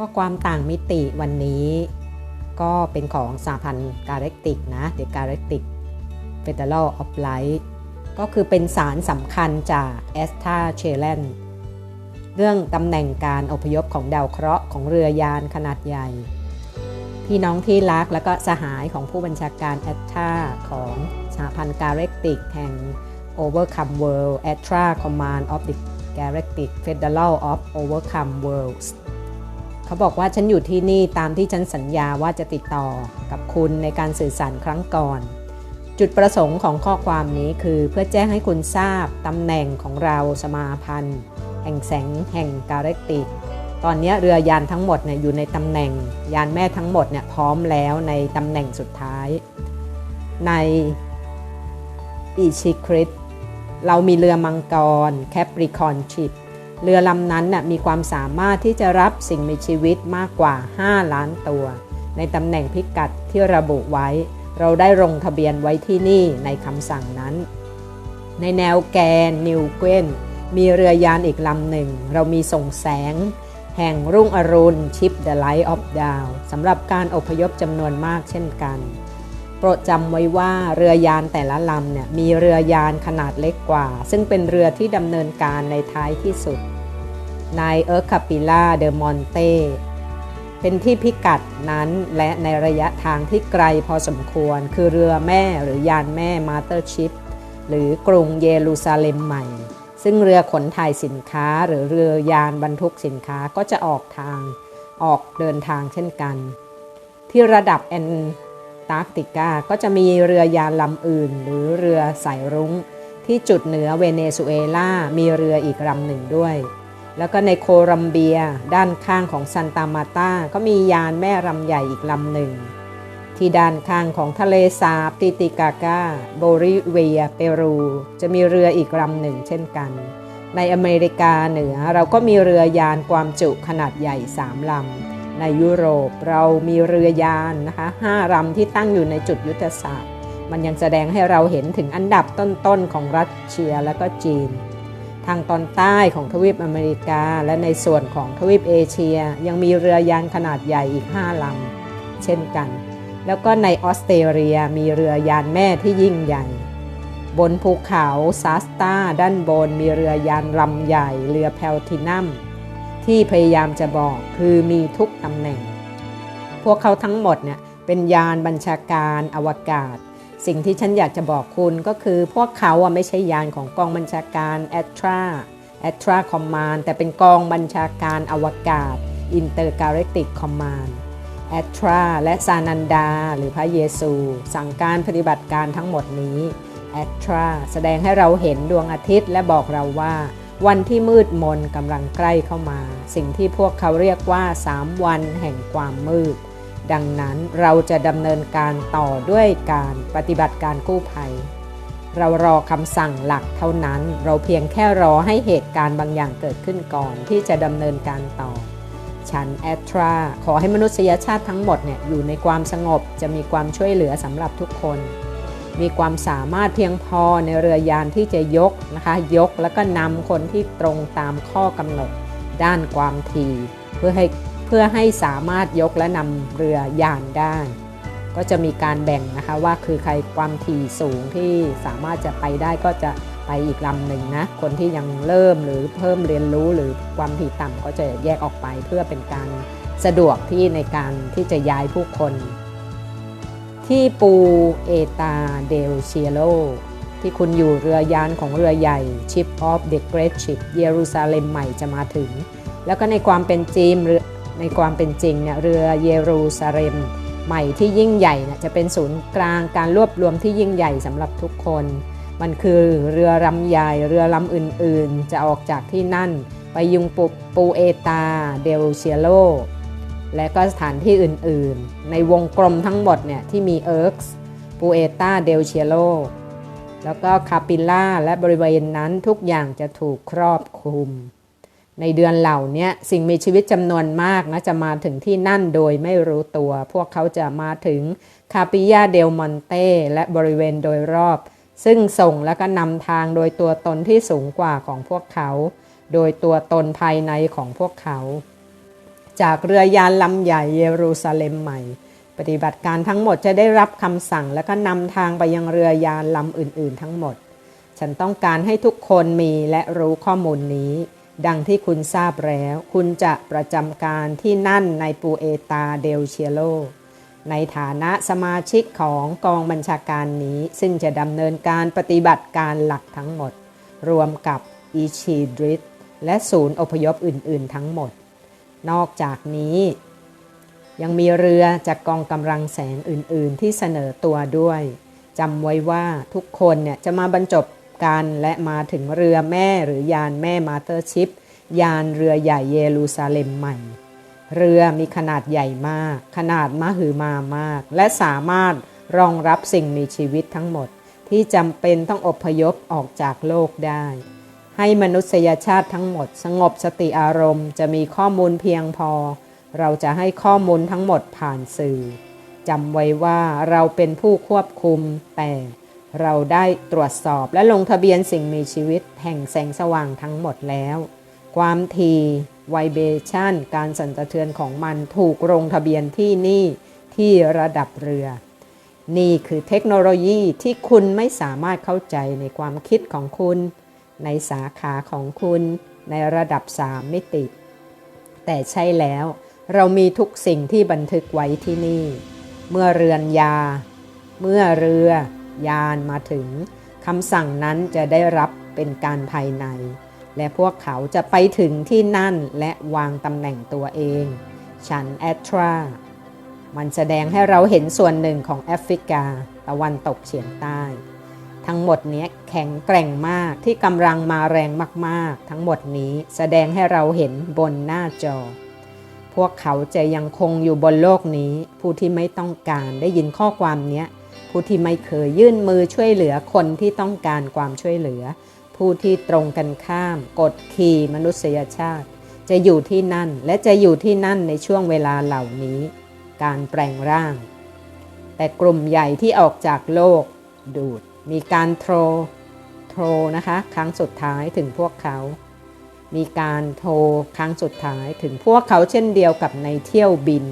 ข้อความต่างมิติวันนี้ ก็เป็นของสาพันธ์การเล็กติกนะ The Galactic Federal of Light ก็คือเป็นสารสำคัญจากแอสตาเชเลนเรื่องตำแหน่งการอพยพของดาวเคราะห์ของเรือยานขนาดใหญ่ พี่น้องที่รักและก็สหายของผู้บัญชาการแอตตาของสหพันธ์การเล็กติกแห่ง Overcome World a t r a Command of the Galactic Federal of Overcome Worlds เขาบอกว่าฉันอยู่ที่นี่ตามที่ฉันสัญญาว่าจะติดต่อกับคุณในการสื่อสารครั้งก่อน จุดประสงค์ของข้อความนี้คือเพื่อแจ้งให้คุณทราบตำแหน่งของเราสมาพันธ์ แห่งแสงแห่งกาแล็กติก ตอนนี้เรือยานทั้งหมดเนี่ยอยู่ในตำแหน่ง ยานแม่ทั้งหมดเนี่ยพร้อมแล้วในตำแหน่งสุดท้าย ในอีชิคริตเรามีเรือมังกรแคปริคอนชิป เรือลำนั้นนะมีความสามารถที่จะรับสิ่งมีชีวิตมากกว่า 5 ล้านตัว ในตำแหน่งพิกัดที่ระบุไว้ เราได้ลงทะเบียนไว้ที่นี่ในคำสั่งนั้น ในแนวแกนนิวเกนมีเรือยานอีกลำหนึ่ง เรามีส่งแสง แห่งรุ่งอรุณชิป The Light of Down สำหรับการอพยพจำนวนมากเช่นกัน โปรดจำไว้ว่าเรือยานแต่ละลำเนี่ยมีเรือยานขนาดเล็กกว่า ซึ่งเป็นเรือที่ดำเนินการในท้ายที่สุด ในเอิร์คาปิล่าเดอมอนเตเป็นที่พิกัดนั้นและในระยะทางที่ไกลพอสมควร คือเรือแม่หรือยานแม่มาเตอร์ชิปหรือกรุงเยรูซาเล็มใหม่ ซึ่งเรือขนถ่ายสินค้าหรือเรือยานบรรทุกสินค้าก็จะออกทางออกเดินทางเช่นกัน ที่ระดับแอน ตาร์กติกา ก็จะมีเรือยานลำอื่น หรือเรือสายรุง้ง ที่จุดเหนือเวเนซุเอลา มีเรืออีกลำหนึ่งด้วย แล้วก็ในโคลัมเบียด้านข้างของซันตามาตาก็มียานแม่ลำใหญ่อีกลำหนึ่ง ที่ด้านข้างของทะเลสาบติติกากาโบริเวียเปรู จะมีเรืออีกลำหนึ่งเช่นกัน ในอเมริกาเหนือเราก็มีเรือยานความจุขนาดใหญ่สามลำ ในยุโรปเรามีเรือยานนะคะห้าลำที่ตั้งอยู่ในจุดยุทธศาสตร์ มันยังแสดงให้เราเห็นถึงอันดับต้นๆของรัสเซียและก็จีน ทางตอนใต้ของทวีปอเมริกา และในส่วนของทวีปเอเชีย ยังมีเรือยานขนาดใหญ่อีก5ลำเช่นกัน แล้วก็ในออสเตรเลียมีเรือยานแม่ที่ยิ่งใหญ่บนภูเขาซาสตาด้านบนมีเรือยานลำใหญ่ เรือแพลทินัม ที่พยายามจะบอกคือมีทุกตำแหน่ง พวกเขาทั้งหมดเนี่ยเป็นยานบัญชาการอวกาศ สิ่งที่ฉันอยากจะบอกคุณก็คือพวกเขาอะไม่ใช่ยานของกองบัญชาการแอตราแอตราคอมมานแต่เป็นกองบัญชาการอวกาศ Intergalactic Command แอตราและซานันดา หรือพระเยซู สั่งการปฏิบัติการทั้งหมดนี้แอตราแสดงให้เราเห็นดวงอาทิตย์และบอกเราว่า วันที่มืดมนกำลังใกล้เข้ามา สิ่งที่พวกเขาเรียกว่า3วันแห่งความมืด ดังนั้นเราจะดำเนินการต่อด้วยการปฏิบัติการกู้ภัย เรารอคำสั่งหลักเท่านั้น เราเพียงแค่รอให้เหตุการณ์บางอย่างเกิดขึ้นก่อนที่จะดำเนินการต่อ ฉันแอตรา ขอให้มนุษยชาติทั้งหมดเนี่ยอยู่ในความสงบจะมีความช่วยเหลือสำหรับทุกคน มีความสามารถเพียงพอในเรือยานที่จะยกนะคะ ยกแล้วก็นำคนที่ตรงตามข้อกำหนดด้านความถี่เพื่อให้เพื่อให้สามารถยกและนำเรือยานได้ ก็จะมีการแบ่งนะคะว่าคือใครความถี่สูงที่สามารถจะไปได้ก็จะไปอีกลำหนึ่งนะ คนที่ยังเริ่มหรือเพิ่มเรียนรู้หรือความถี่ต่ำก็จะแยกออกไปเพื่อเป็นการสะดวกที่ในการที่จะย้ายผู้คน ที่ปูเอตาเดลเชียโล ที่คุณอยู่เรือยานของเรือใหญ่ Ship of the Great Ship เยรูซาเล็มใหม่จะมาถึง แล้วก็ในความเป็นจริงในความเป็นจริงเนี่ยเรือเยรูซาเล็มใหม่ที่ยิ่งใหญ่เนี่ยจะเป็นศูนย์กลางการรวบรวมที่ยิ่งใหญ่สำหรับทุกคน มันคือเรือลำใหญ่เรือลำอื่นๆ จะออกจากที่นั่น ไปยุงปูปูเอตาเดลเชียโล และก็สถานที่อื่นๆ ในวงกลมทั้งหมดเนี่ยที่มีเอิร์กส์ปูเอตาเดลเชียโลแล้วก็คาปิล่าและบริเวณนั้นทุกอย่างจะถูกครอบคลุม ในเดือนเหล่านี้สิ่งมีชีวิตจำนวนมากนะจะมาถึงที่นั่นโดยไม่รู้ตัว พวกเขาจะมาถึงคาปิยาเดลมอนเตและบริเวณโดยรอบ ซึ่งส่งและก็นำทางโดยตัวตนที่สูงกว่าของพวกเขา โดยตัวตนภายในของพวกเขา จากเรือยานลำใหญ่เยรูซาเล็มใหม่ ปฏิบัติการทั้งหมดจะได้รับคำสั่งแล้วก็นำทางไปยังเรือยานลำอื่นๆ ทั้งหมด ฉันต้องการให้ทุกคนมีและรู้ข้อมูลนี้ ดังที่คุณทราบแล้ว คุณจะประจำการที่นั่นในปูเอตาเดลเชียโล ในฐานะสมาชิกของกองบัญชาการนี้ ซึ่งจะดำเนินการปฏิบัติการหลักทั้งหมด รวมกับอีชีดริตและศูนย์อพยพอื่น ๆ ทั้งหมด นอกจากนี้ ยังมีเรือจากกองกำลังแสงอื่น ๆ ที่เสนอตัวด้วยจำไว้ว่าทุกคนเนี่ยจะมาบรรจบกันและมาถึงเรือแม่หรือยานแม่มาเตอร์ชิพยานเรือใหญ่เยรูซาเล็มใหม่ เรือมีขนาดใหญ่มาก ขนาดมหึมามาก และสามารถรองรับสิ่งมีชีวิตทั้งหมด ที่จำเป็นต้องอพยพออกจากโลกได้ ให้มนุษยชาติทั้งหมด สงบสติอารมณ์ จะมีข้อมูลเพียงพอ เราจะให้ข้อมูลทั้งหมดผ่านสื่อจำไว้ว่าเราเป็นผู้ควบคุมแต่เราได้ตรวจสอบและลงทะเบียนสิ่งมีชีวิต แห่งแสงสว่างทั้งหมดแล้ว ความถี่ไวเบชันการสั่นสะเทือนของมันถูกลงทะเบียนที่นี่ที่ระดับเรือ นี่คือเทคโนโลยีที่คุณไม่สามารถเข้าใจในความคิดของคุณ ในสาขาของคุณในระดับ3มิติ แต่ใช่แล้วเรามีทุกสิ่งที่บันทึกไว้ที่นี่ เมื่อเรือนยา เมื่อเรือ ยานมาถึงคำสั่งนั้นจะได้รับเป็นการภายใน และพวกเขาจะไปถึงที่นั่นและวางตำแหน่งตัวเอง ฉันแอตรา มันแสดงให้เราเห็นส่วนหนึ่งของแอฟริกา ตะวันตกเฉียงใต้ ทั้งหมดนี้แข็งแกร่งมากที่กำลังมาแรงมากๆ ทั้งหมดนี้แสดงให้เราเห็นบนหน้าจอ พวกเขาจะยังคงอยู่บนโลกนี้ ผู้ที่ไม่ต้องการได้ยินข้อความนี้ผู้ที่ไม่เคยยื่นมือช่วยเหลือคนที่ต้องการความช่วยเหลือ ผู้ที่ตรงกันข้ามกดขี่มนุษยชาติ จะอยู่ที่นั่นและจะอยู่ที่นั่นในช่วงเวลาเหล่านี้ การแปลงร่าง แต่กลุ่มใหญ่ที่ออกจากโลกดูด มีการโทรโทรนะคะครั้งสุดท้ายถึงพวกเขา มีการโทรครั้งสุดท้ายถึงพวกเขาเช่นเดียวกับในเที่ยวบิน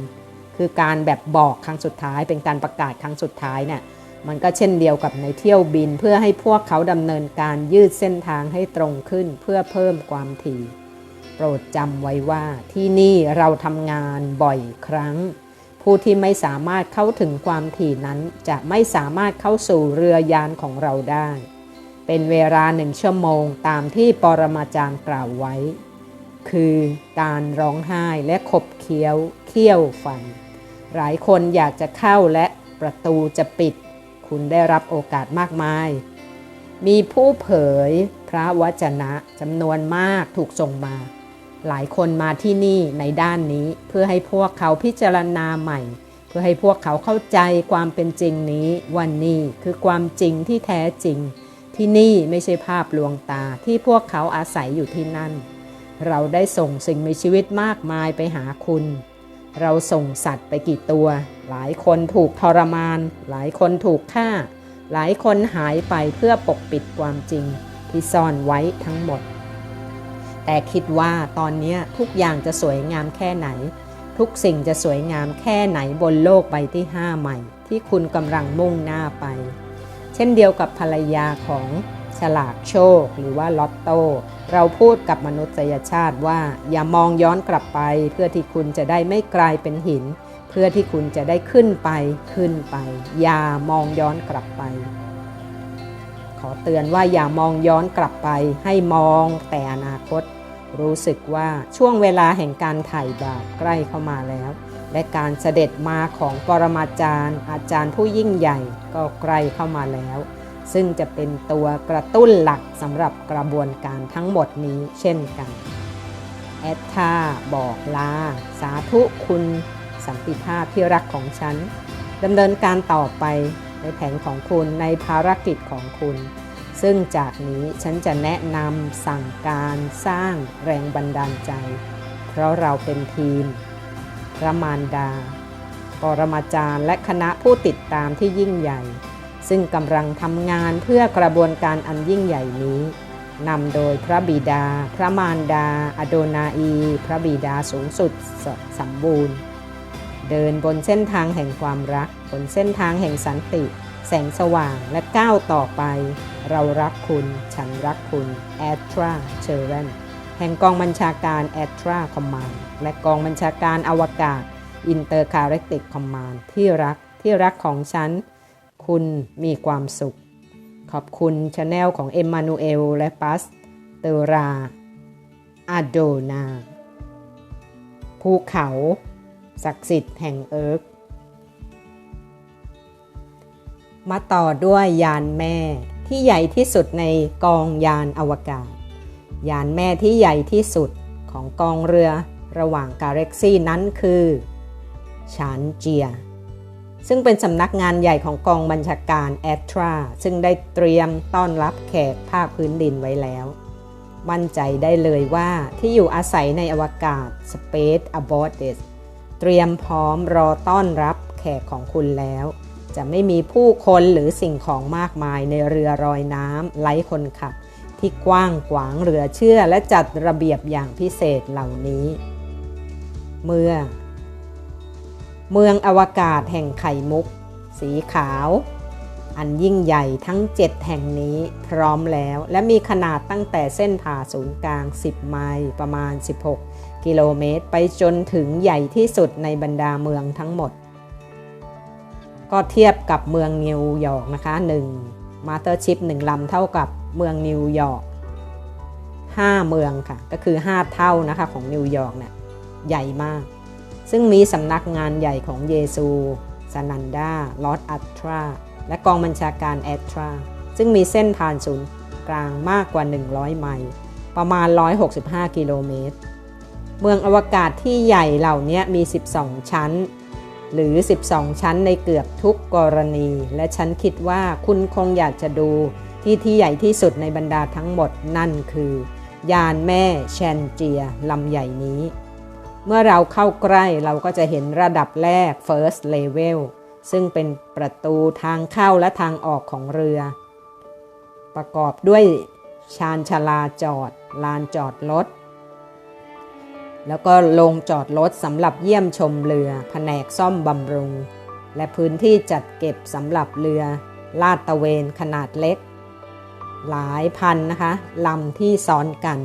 คือการแบบบอกครั้งสุดท้ายเป็นการประกาศครั้งสุดท้ายเนี่ยมันก็เช่นเดียวกับในเที่ยวบิน เพื่อให้พวกเขาดำเนินการยืดเส้นทางให้ตรงขึ้นเพื่อเพิ่มความถี่ โปรดจำไว้ว่าที่นี่เราทำงานบ่อยครั้ง ผู้ที่ไม่สามารถเข้าถึงความถี่นั้นจะไม่สามารถเข้าสู่เรือยานของเราได้ เป็นเวลาหนึ่งชั่วโมงตามที่ปรมาจารย์กล่าวไว้ คือการร้องไห้และขบเคี้ยว เคี้ยวฟัน หลายคนอยากจะเข้าและประตูจะปิด คุณได้รับโอกาสมากมาย มีผู้เผยพระวจนะจำนวนมากถูกส่งมา หลายคนมาที่นี่ในด้านนี้เพื่อให้พวกเขาพิจารณาใหม่ เพื่อให้พวกเขาเข้าใจความเป็นจริงนี้วันนี้คือความจริงที่แท้จริง ที่นี่ไม่ใช่ภาพลวงตาที่พวกเขาอาศัยอยู่ที่นั่น เราได้ส่งสิ่งมีชีวิตมากมายไปหาคุณ เราส่งสัตว์ไปกี่ตัว หลายคนถูกทรมาน หลายคนถูกฆ่า หลายคนหายไปเพื่อปกปิดความจริง ที่ซ่อนไว้ทั้งหมด แต่คิดว่าตอนนี้ทุกอย่างจะสวยงามแค่ไหน ทุกสิ่งจะสวยงามแค่ไหนบนโลกใบที่ 5 ใหม่ ที่คุณกำลังมุ่งหน้าไป เช่นเดียวกับภรรยาของฉลากโชคหรือว่าลอตโต้เราพูดกับมนุษยชาติว่าอย่ามองย้อนกลับไป เพื่อที่คุณจะได้ไม่กลายเป็นหิน เพื่อที่คุณจะได้ขึ้นไปขึ้นไป อย่ามองย้อนกลับไป ขอเตือนว่าอย่ามองย้อนกลับไป ให้มองแต่อนาคต รู้สึกว่าช่วงเวลาแห่งการไถ่บาปใกล้เข้ามาแล้ว และการเสด็จมาของปรมาจารย์ อาจารย์ผู้ยิ่งใหญ่ก็ใกล้เข้ามาแล้ว ซึ่งจะเป็นตัวกระตุ้นหลักสำหรับกระบวนการทั้งหมดนี้เช่นกันแอดทาบอกลา สาธุคุณสันติภาพที่รักของฉันดำเนินการต่อไปในแผนของคุณในภารกิจของคุณ ซึ่งจากนี้ฉันจะแนะนำสั่งการสร้างแรงบันดาลใจ เพราะเราเป็นทีม พระมารดา ปรมาจารย์และคณะผู้ติดตามที่ยิ่งใหญ่ ซึ่งกำลังทำงานเพื่อกระบวนการอันยิ่งใหญ่นี้นำโดยพระบิดา พระมารดา อโดนาอี พระบิดาสูงสุดสสมบูรณ์ เดินบนเส้นทางแห่งความรัก บนเส้นทางแห่งสันติ แสงสว่างและก้าวต่อไป เรารักคุณ ฉันรักคุณแอตราเชเรนแห่งกองบัญชาการแอตราคอมมานและกองบัญชาการอวกาศอินเตอร์คาร์เรติกคอมมานที่รักที่รักของฉัน คุณมีความสุข ขอบคุณชาแนลของเอ็มมานูเอลและปัสเตอราอาโดนาภูเขา ศักดิ์สิทธิ์แห่งเอิร์ก มาต่อด้วยยานแม่ที่ใหญ่ที่สุดในกองยานอวกาศ ยานแม่ที่ใหญ่ที่สุดของกองเรือระหว่างกาแล็กซี่นั้นคือชานเจีย ซึ่งเป็นสำนักงานใหญ่ของกองบัญชาการแอตราซึ่งได้เตรียมต้อนรับแขกภาคพื้นดินไว้แล้ว มั่นใจได้เลยว่าที่อยู่อาศัยในอวกาศ Space a b o r t e d เตรียมพร้อมรอต้อนรับแขกของคุณแล้ว จะไม่มีผู้คนหรือสิ่งของมากมายในเรือรอยน้ำไร้คนขับ ที่กว้างขวางเหลือเชื่อและจัดระเบียบอย่างพิเศษเหล่านี้ เมื่อ เมืองอวกาศแห่งไข่มุก สีขาว อันยิ่งใหญ่ทั้ง 7 แห่งนี้พร้อมแล้วและมีขนาดตั้งแต่เส้นผ่าศูนย์กลาง 10 ไมล์ประมาณ 16 กิโลเมตร ไปจนถึงใหญ่ที่สุดในบรรดาเมืองทั้งหมด ก็เทียบกับเมืองนิวยอร์กนะคะ1มาสเตอร์ชิพ1ลำเท่ากับเมืองนิวยอร์ก5เมืองค่ะ ก็คือ 5 เท่านะคะของนิวยอร์กเนี่ยใหญ่มาก ซึ่งมีสำนักงานใหญ่ของเยซูซานันดาลอสอัตรา และกองบัญชาการแอตรา ซึ่งมีเส้นผ่านศูนย์กลางมากกว่า 100 ไมล์ประมาณ 165 กิโลเมตร เมืองอวกาศที่ใหญ่เหล่านี้มี 12 ชั้น หรือ 12 ชั้นในเกือบทุกกรณี และฉันคิดว่าคุณคงอยากจะดูที่ที่ใหญ่ที่สุดในบรรดาทั้งหมดนั่นคือ ยานแม่แชนเจียลำใหญ่นี้ เมื่อเราเข้าใกล้เราก็จะเห็นระดับแรก first level ซึ่งเป็นประตูทางเข้าและทางออกของเรือ ประกอบด้วยชานชาลาจอด ลานจอดรถ แล้วก็ลงจอดรถสำหรับเยี่ยมชมเรือ แผนกซ่อมบำรุง และพื้นที่จัดเก็บสำหรับเรือ ลาดตระเวนขนาดเล็ก หลายพันนะคะลำที่ซ้อนกัน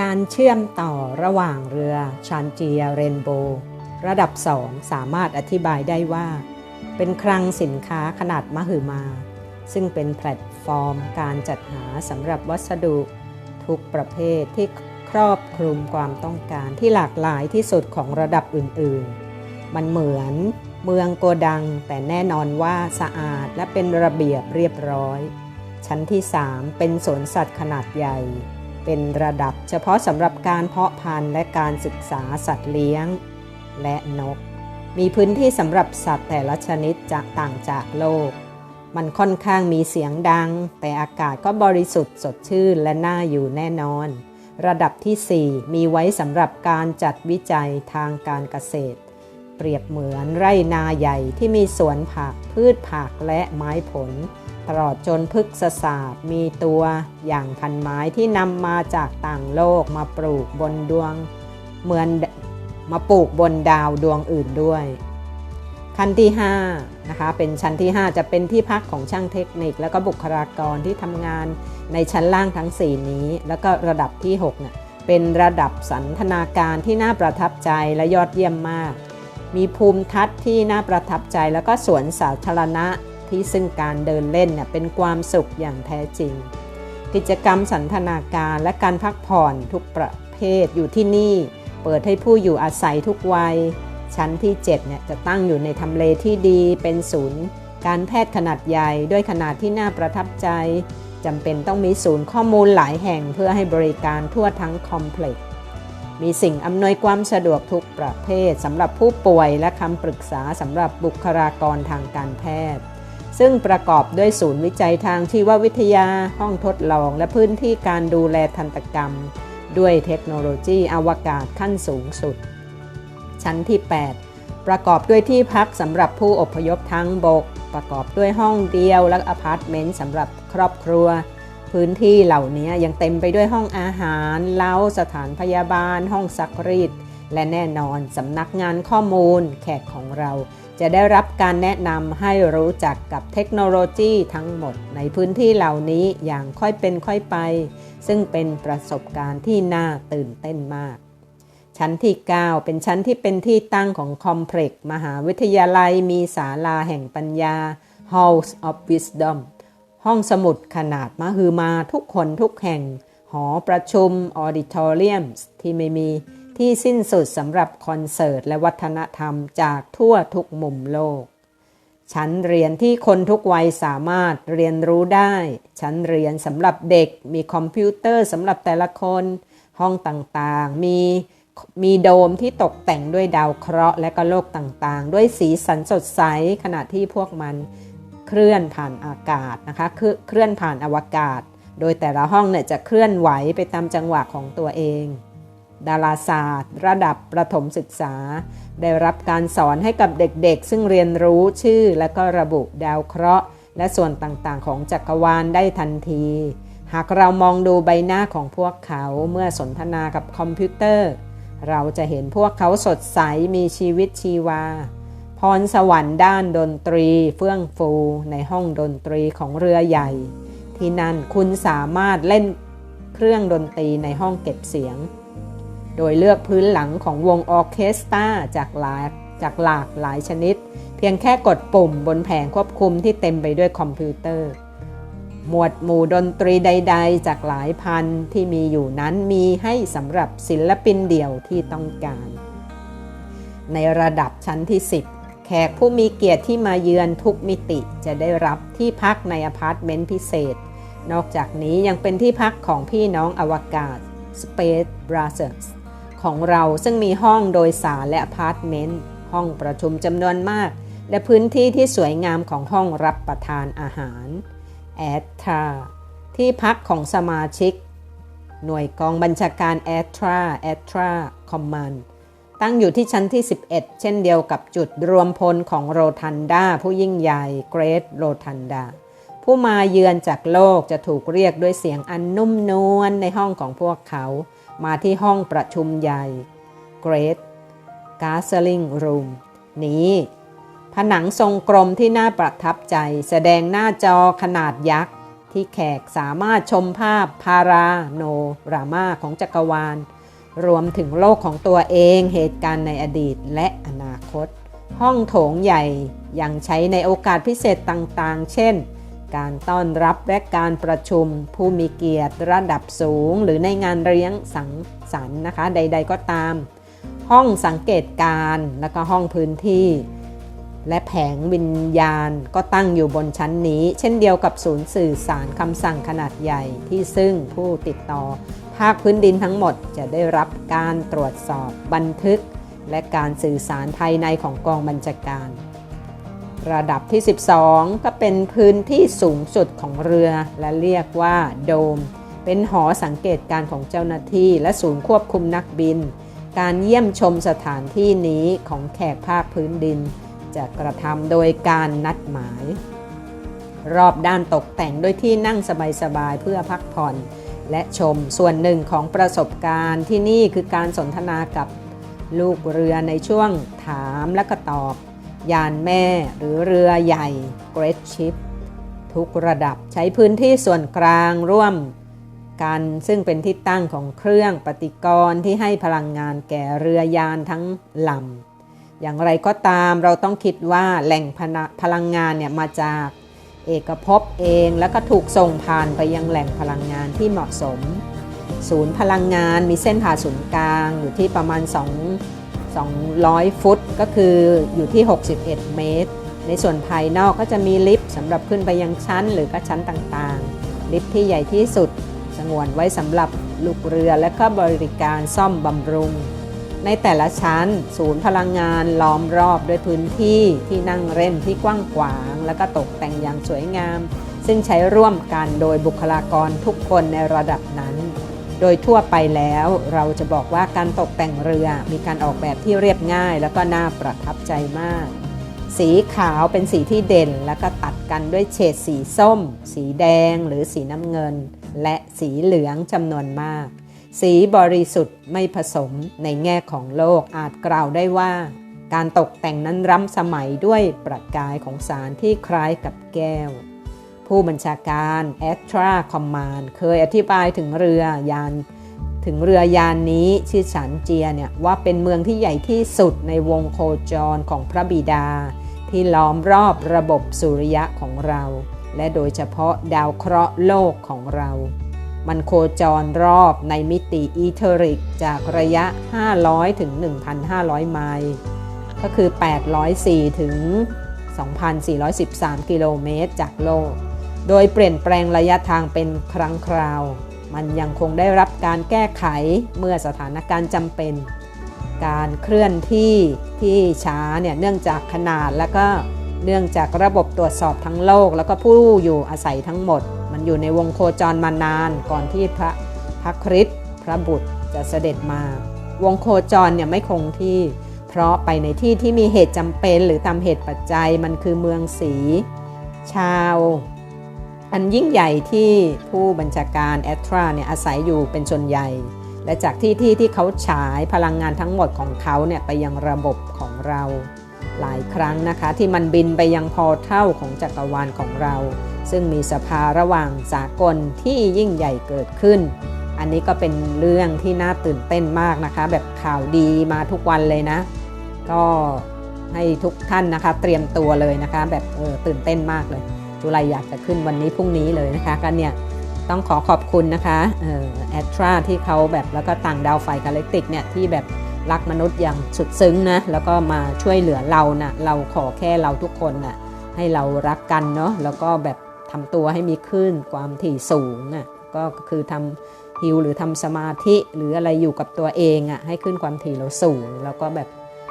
การเชื่อมต่อระหว่างเรือชานเจียเรนโบว์ระดับ2สามารถอธิบายได้ว่า เป็นคลังสินค้าขนาดมหึมา ซึ่งเป็นแพลตฟอร์มการจัดหาสำหรับวัสดุ ทุกประเภทที่ครอบคลุมความต้องการที่หลากหลายที่สุดของระดับอื่น ๆ มันเหมือนเมืองโกดัง แต่แน่นอนว่าสะอาดและเป็นระเบียบเรียบร้อย ชั้นที่ 3 เป็นสวนสัตว์ขนาดใหญ่ เป็นระดับเฉพาะสำหรับการเพาะพันธุ์และการศึกษาสัตว์เลี้ยง และนก มีพื้นที่สำหรับสัตว์แต่ละชนิดจากต่างจากโลก มันค่อนข้างมีเสียงดัง แต่อากาศก็บริสุทธิ์สดชื่นและน่าอยู่แน่นอน ระดับที่ 4 มีไว้สำหรับการจัดวิจัยทางการเกษตร เปรียบเหมือนไร่นาใหญ่ที่มีสวนผักพืชผักและไม้ผล ตลอดจนพฤกษศาสตร์มีตัวอย่างพันไม้ที่นำมาจากต่างโลกมาปลูกบนดวงเหมือนมาปลูกบนดาวดวงอื่นด้วย ขั้นที่ 5 นะคะ เป็นชั้นที่ 5 จะเป็นที่พักของช่างเทคนิค แล้วก็บุคลากรที่ทำงานในชั้นล่างทั้ง 4 นี้ แล้วก็ระดับที่6เนี่ยเป็นระดับสันทนาการที่น่าประทับใจและยอดเยี่ยมมาก มีภูมิทัศน์ที่น่าประทับใจ แล้วก็สวนสาธารณะที่ซึ่งการเดินเล่นเนี่ยเป็นความสุขอย่างแท้จริง กิจกรรมสันทนาการและการพักผ่อนทุกประเภทอยู่ที่นี่ เปิดให้ผู้อยู่อาศัยทุกวัย ชั้นที่ 7 เนี่ยจะตั้งอยู่ในทำเลที่ดีเป็นศูนย์ การแพทย์ขนาดใหญ่ด้วยขนาดที่น่าประทับใจจำเป็นต้องมีศูนย์ข้อมูลหลายแห่งเพื่อให้บริการทั่วทั้งคอมเพล็กซ์มีสิ่งอำนวยความสะดวกทุกประเภทสำหรับผู้ป่วยและคำปรึกษาสำหรับบุคลากรทางการแพทย์ ซึ่งประกอบด้วยศูนย์วิจัยทางชีววิทยา ห้องทดลอง และพื้นที่การดูแลทันตกรรม ด้วยเทคโนโลยีอวกาศขั้นสูงสุด ชั้นที่ 8 ประกอบด้วยที่พักสำหรับผู้อพยพทั้งบก ประกอบด้วยห้องเดียวและอพาร์ตเมนต์สำหรับครอบครัว พื้นที่เหล่านี้ยังเต็มไปด้วยห้องอาหาร เล้าสถานพยาบาล ห้องซักรีด และแน่นอนสำนักงานข้อมูลแขกของเราจะได้รับการแนะนำให้รู้จักกับเทคโนโลยีทั้งหมดในพื้นที่เหล่านี้อย่างค่อยเป็นค่อยไป ซึ่งเป็นประสบการณ์ที่น่าตื่นเต้นมาก ชั้นที่ 9 เป็นชั้นที่เป็นที่ตั้งของคอมเพล็กซ์มหาวิทยาลัยมีศาลาแห่งปัญญา House of Wisdom ห้องสมุดขนาดมหึมาทุกคนทุกแห่ง หอประชุม Auditorium ที่ไม่มีที่สิ้นสุดสำหรับคอนเสิร์ตและวัฒนธรรมจากทั่วทุกมุมโลก ชั้นเรียนที่คนทุกวัยสามารถเรียนรู้ได้ ชั้นเรียนสำหรับเด็กมีคอมพิวเตอร์สำหรับแต่ละคน ห้องต่างๆ มี มีโดมที่ตกแต่งด้วยดาวเคราะห์และก็โลกต่างๆ ด้วยสีสันสดใสขณะที่พวกมันเคลื่อนผ่านอากาศนะคะคือเคลื่อนผ่านอวกาศ โดยแต่ละห้องเนี่ยจะเคลื่อนไหวไปตามจังหวะของตัวเอง ดาราศาสตร์ ระดับประถมศึกษา ได้รับการสอนให้กับเด็กๆ ซึ่งเรียนรู้ชื่อและก็ระบุดาวเคราะห์ และส่วนต่างๆ ของจักรวาลได้ทันทีหากเรามองดูใบหน้าของพวกเขาเมื่อสนทนากับคอมพิวเตอร์ เราจะเห็นพวกเขาสดใสมีชีวิตชีวา พรสวรรค์ด้านดนตรีเฟื่องฟูในห้องดนตรีของเรือใหญ่ ที่นั่นคุณสามารถเล่นเครื่องดนตรีในห้องเก็บเสียง โดยเลือกพื้นหลังของวงออเคสตราจากหลายจากหลากหลายชนิด เพียงแค่กดปุ่มบนแผงควบคุมที่เต็มไปด้วยคอมพิวเตอร์ หมวดหมู่ดนตรีใด ๆ จากหลายพันที่มีอยู่นั้นมีให้สำหรับศิลปินเดี่ยวที่ต้องการ ในระดับชั้นที่ 10 แขกผู้มีเกียรติที่มาเยือนทุกมิติจะได้รับที่พักในอพาร์ตเมนต์พิเศษ นอกจากนี้ยังเป็นที่พักของพี่น้องอวกาศ Space Brothers ของเราซึ่งมีห้องโดยสารและอพาร์ตเมนต์ห้องประชุมจำนวนมาก และพื้นที่ที่สวยงามของห้องรับประทานอาหาร แอดทราที่พักของสมาชิก หน่วยกองบัญชาการแอดทราแอดทราคอมมานตั้งอยู่ที่ชั้นที่ 11 เช่นเดียวกับจุดรวมพลของโรทันดาผู้ยิ่งใหญ่เกรทโรทันดาผู้มาเยือนจากโลกจะถูกเรียกด้วยเสียงอันนุ่มนวลในห้องของพวกเขา มาที่ห้องประชุมใหญ่ Great g a s e l i n g Room นี้ ผนังทรงกลมที่น่าประทับใจ แสดงหน้าจอขนาดยักษ์ ที่แขกสามารถชมภาพพาราโนรามาของจักรวาล รวมถึงโลกของตัวเองเหตุการณ์ในอดีตและอนาคต ห้องโถงใหญ่ยังใช้ในโอกาสพิเศษต่างๆ เช่น การต้อนรับและการประชุม ผู้มีเกียรติระดับสูง หรือในงานเลี้ยงสังสรรค์นะคะ ใด ๆก็ตาม ห้องสังเกตการณ์และก็ห้องพื้นที่ และแผงวิญญาณก็ตั้งอยู่บนชั้นนี้ เช่นเดียวกับศูนย์สื่อสารคำสั่งขนาดใหญ่ที่ซึ่งผู้ติดต่อ ภาคพื้นดินทั้งหมดจะได้รับการตรวจสอบบันทึก และการสื่อสารภายในของกองบัญชาการ ระดับที่ 12 ก็เป็นพื้นที่สูงสุดของเรือและเรียกว่าโดม เป็นหอสังเกตการของเจ้าหน้าที่ และศูนย์ควบคุมนักบิน การเยี่ยมชมสถานที่นี้ของแขกภาคพื้นดิน จะกระทำโดยการนัดหมาย รอบด้านตกแต่งด้วยที่นั่งสบายๆเพื่อพักผ่อนและชมส่วนหนึ่งของประสบการณ์ที่นี่คือการสนทนากับลูกเรือในช่วงถามและก็ตอบ ยานแม่หรือเรือใหญ่ Great Ship ทุกระดับใช้พื้นที่ส่วนกลางร่วมกันซึ่งเป็นที่ตั้งของเครื่องปฏิกรณ์ที่ให้พลังงานแก่เรือยานทั้งลำ อย่างไรก็ตามเราต้องคิดว่าแหล่งพลังงานเนี่ยมาจากเอกภพเองแล้วก็ถูกส่งผ่านไปยังแหล่งพลังงานที่เหมาะสม ศูนย์พลังงานมีเส้นผ่าศูนย์กลางอยู่ที่ประมาณ 2 200 ฟุต ก็คืออยู่ที่ 61 เมตร ในส่วนภายนอกก็จะมีลิฟต์สำหรับขึ้นไปยังชั้นหรือก็ชั้นต่างๆ ลิฟต์ที่ใหญ่ที่สุดสงวนไว้สำหรับลูกเรือและก็บริการซ่อมบำรุง ในแต่ละชั้น ศูนย์พลังงานล้อมรอบด้วยพื้นที่ที่นั่งเล่นที่กว้างขวาง และก็ตกแต่งอย่างสวยงาม ซึ่งใช้ร่วมกันโดยบุคลากรทุกคนในระดับนั้น โดยทั่วไปแล้วเราจะบอกว่าการตกแต่งเรือมีการออกแบบที่เรียบง่าย แล้วก็น่าประทับใจมาก สีขาวเป็นสีที่เด่น แล้วก็ตัดกันด้วยเฉดสีส้ม สีแดงหรือสีน้ำเงิน และสีเหลืองจำนวนมาก สีบริสุทธิ์ไม่ผสมในแง่ของโลกอาจกล่าวได้ว่า การตกแต่งนั้นล้ำสมัยด้วยประกายของสารที่คล้ายกับแก้ว ผู้บัญชาการ a t r a Command เคยอธิบายถึงเรือยานถึงเรือยานนี้ชื่อฉานเจียเนี่ยว่าเป็นเมืองที่ใหญ่ที่สุดในวงโคจรของพระบิดา ที่ล้อมรอบระบบสุริยะของเรา และโดยเฉพาะดาวเคราะห์โลกของเรา มันโคจรรอบในมิติอีเทอริกจากระยะ 500 ถึง 1,500 ไมล์ ก็คือ 804 ถึง 2,413 กิโลเมตรจากโลก โดยเปลี่ยนแปลงระยะทางเป็นครั้งคราว มันยังคงได้รับการแก้ไขเมื่อสถานการณ์จำเป็น การเคลื่อนที่ที่ช้าเนี่ยเนื่องจากขนาดแล้วก็เนื่องจากระบบตรวจสอบทั้งโลก แล้วก็ผู้อยู่อาศัยทั้งหมด มันอยู่ในวงโคจรมานานก่อนที่พระพระคริสต์พระบุตรจะเสด็จมา วงโคจรเนี่ยไม่คงที่ เพราะไปในที่ที่มีเหตุจำเป็นหรือตามเหตุปัจจัยมันคือเมืองสี ชาว อันยิ่งใหญ่ที่ผู้บัญชาการแอตราเนี่ยอาศัยอยู่เป็นส่วนใหญ่ และจากที่ที่ที่เขาฉายพลังงานทั้งหมดของเขาเนี่ยไปยังระบบของเรา หลายครั้งนะคะ ที่มันบินไปยังพอเท่าของจักรวาลของเรา ซึ่งมีสภาระหว่างสากลที่ยิ่งใหญ่เกิดขึ้น อันนี้ก็เป็นเรื่องที่น่าตื่นเต้นมากนะคะ แบบข่าวดีมาทุกวันเลยนะ ก็ให้ทุกท่านนะคะ เตรียมตัวเลยนะคะ แบบเออตื่นเต้นมากเลยจุลัยอยากจะขึ้นวันนี้พรุ่งนี้เลยนะคะก็เนี่ยต้องขอขอบคุณนะคะเออแอตราที่เขาแบบแล้วก็ต่างดาวไฟกาแล็กติกเนี่ยที่แบบ รักมนุษย์อย่างสุดซึ้งนะแล้วก็มาช่วยเหลือเรานะเราขอแค่เราทุกคนนะ่ะให้เรารักกันเนาะแล้วก็แบบทำตัวให้มีคลื่นความถี่สูงอะก็คือทำฮิวหรือทำสมาธิหรืออะไรอยู่กับตัวเองอะให้ขึ้นความถี่เราสูง แล้วก็แบบ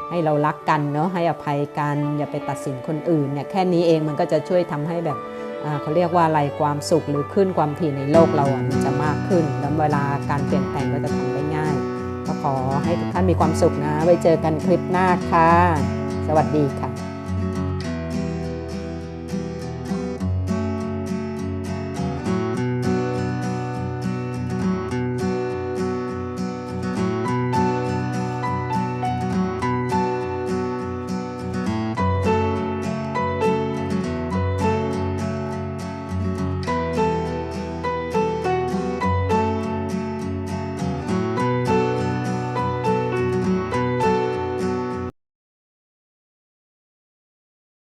ให้เรารักกันเนาะให้อภัยกันอย่าไปตัดสินคนอื่นเนี่ยแค่นี้เองมันก็จะช่วยทำให้แบบเขาเรียกว่าอะไรความสุขหรือขึ้นความถี่ในโลกเราอะมันจะมากขึ้น แล้วเวลาการเปลี่ยนแปลงก็จะทำได้ ขอให้ทุกท่านมีความสุขนะ ไว้เจอกันคลิปหน้าค่ะ สวัสดีค่ะ